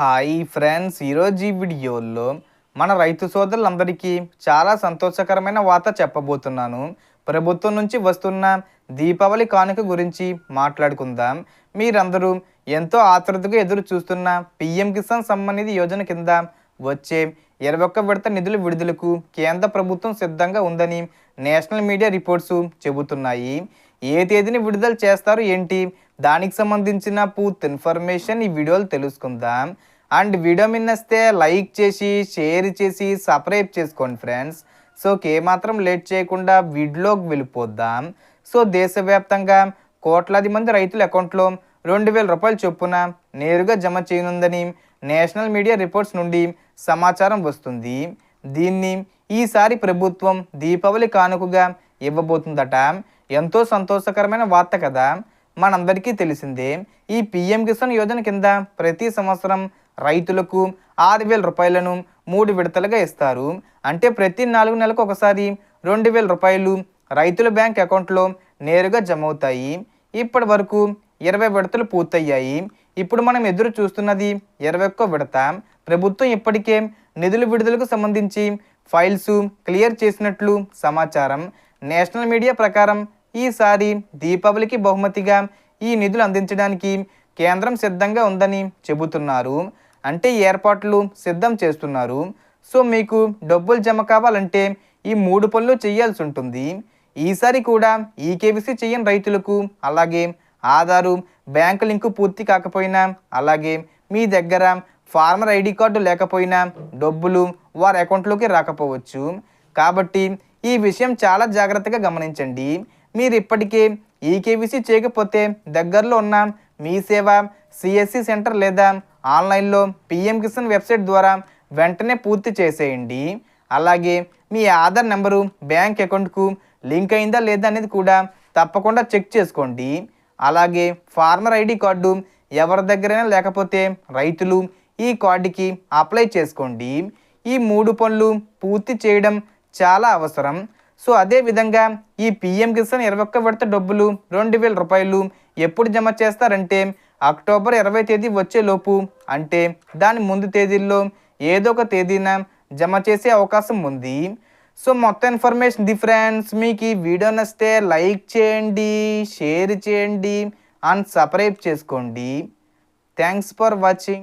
Hi friends ఈరోజు ఈ వీడియోలో మన రైతు సోదరులందరికీ చాలా సంతోషకరమైన వార్త చెప్పబోతున్నాను. ప్రభుత్వం నుంచి వస్తున్న దీపావళి కానుక గురించి మాట్లాడుకుందాం. మీరందరూ ఎంతో ఆతృతగా ఎదురు చూస్తున్న పిఎం కిసాన్ సంబంధిత యోజన కింద వచ్చే ఇరవై ఒక్క విడత నిధుల విడుదలకు కేంద్ర ప్రభుత్వం సిద్ధంగా ఉందని నేషనల్ మీడియా రిపోర్ట్స్ చెబుతున్నాయి. ఏ తేదీని విడుదల చేస్తారు ఏంటి? దానికి సంబంధించిన పూర్తి ఇన్ఫర్మేషన్ ఈ వీడియోలు తెలుసుకుందాం. అండ్ వీడియో మిన్నస్తే లైక్ చేసి షేర్ చేసి సబ్స్క్రైబ్ చేసుకోండి ఫ్రెండ్స్. సో మాత్రం లేట్ చేయకుండా వీడియోకి వెళ్ళిపోద్దాం. సో దేశవ్యాప్తంగా కోట్లాది మంది రైతుల అకౌంట్లో రెండు వేల రూపాయల చొప్పున నేరుగా జమ చేయనుందని నేషనల్ మీడియా రిపోర్ట్స్ నుండి సమాచారం వస్తుంది. దీన్ని ఈసారి ప్రభుత్వం దీపావళి కానుకగా ఇవ్వబోతుందట. ఎంతో సంతోషకరమైన వార్త కదా. మనందరికీ తెలిసిందే ఈ పిఎం కిసాన్ యోజన కింద ప్రతి సంవత్సరం రైతులకు ఆరు వేల రూపాయలను మూడు విడతలుగా ఇస్తారు. అంటే ప్రతి నాలుగు నెలలకు ఒకసారి రెండు వేల రూపాయలు రైతుల బ్యాంక్ అకౌంట్లో నేరుగా జమ అవుతాయి. ఇప్పటి వరకు ఇరవై విడతలు పూర్తయ్యాయి. ఇప్పుడు మనం ఎదురు చూస్తున్నది ఇరవై ఒక్క విడత. ప్రభుత్వం ఇప్పటికే నిధుల విడుదలకు సంబంధించి ఫైల్స్ క్లియర్ చేసినట్లు సమాచారం. నేషనల్ మీడియా ప్రకారం ఈసారి దీపావళికి బహుమతిగా ఈ నిధులు అందించడానికి కేంద్రం సిద్ధంగా ఉందని చెబుతున్నారు. అంటే ఏర్పాట్లు సిద్ధం చేస్తున్నారు. సో మీకు డబ్బులు జమ కావాలంటే ఈ మూడు పనులు చేయాల్సి ఉంటుంది. ఈసారి కూడా ఈ కేబీసీ చేయని రైతులకు అలాగే ఆధారు బ్యాంకు లింకు పూర్తి కాకపోయినా అలాగే మీ దగ్గర ఫార్మర్ ఐడి కార్డు లేకపోయినా డబ్బులు వారి అకౌంట్లోకి రాకపోవచ్చు. కాబట్టి ఈ విషయం చాలా జాగ్రత్తగా గమనించండి. మీరు ఇప్పటికే ఈ కేవీసీ చేయకపోతే దగ్గరలో ఉన్న మీ సేవ సిఎస్సి సెంటర్ లేదా ఆన్లైన్లో పిఎం కిసాన్ వెబ్సైట్ ద్వారా వెంటనే పూర్తి చేసేయండి. అలాగే మీ ఆధార్ నెంబరు బ్యాంక్ అకౌంట్కు లింక్ అయిందా లేదా అనేది కూడా తప్పకుండా చెక్ చేసుకోండి. అలాగే ఫార్మర్ ఐడి కార్డు ఎవరి దగ్గరైనా లేకపోతే రైతులు ఈ కార్డుకి అప్లై చేసుకోండి. ఈ మూడు పనులు పూర్తి చేయడం చాలా అవసరం. సో అదే విధంగా ఈ పిఎం కిసాన్ ఇరవై ఒక్క విడత డబ్బులు రెండు వేల రూపాయలు ఎప్పుడు జమ చేస్తారంటే అక్టోబర్ ఇరవై తేదీ వచ్చేలోపు అంటే దాని ముందు తేదీల్లో ఏదో ఒక తేదీన జమ చేసే అవకాశం ఉంది. సో మొత్తం ఇన్ఫర్మేషన్ ది ఫ్రెండ్స్. మీకు ఈ వీడియో నచ్చితే లైక్ చేయండి షేర్ చేయండి అండ్ సబ్స్క్రైబ్ చేసుకోండి. Thanks for watching.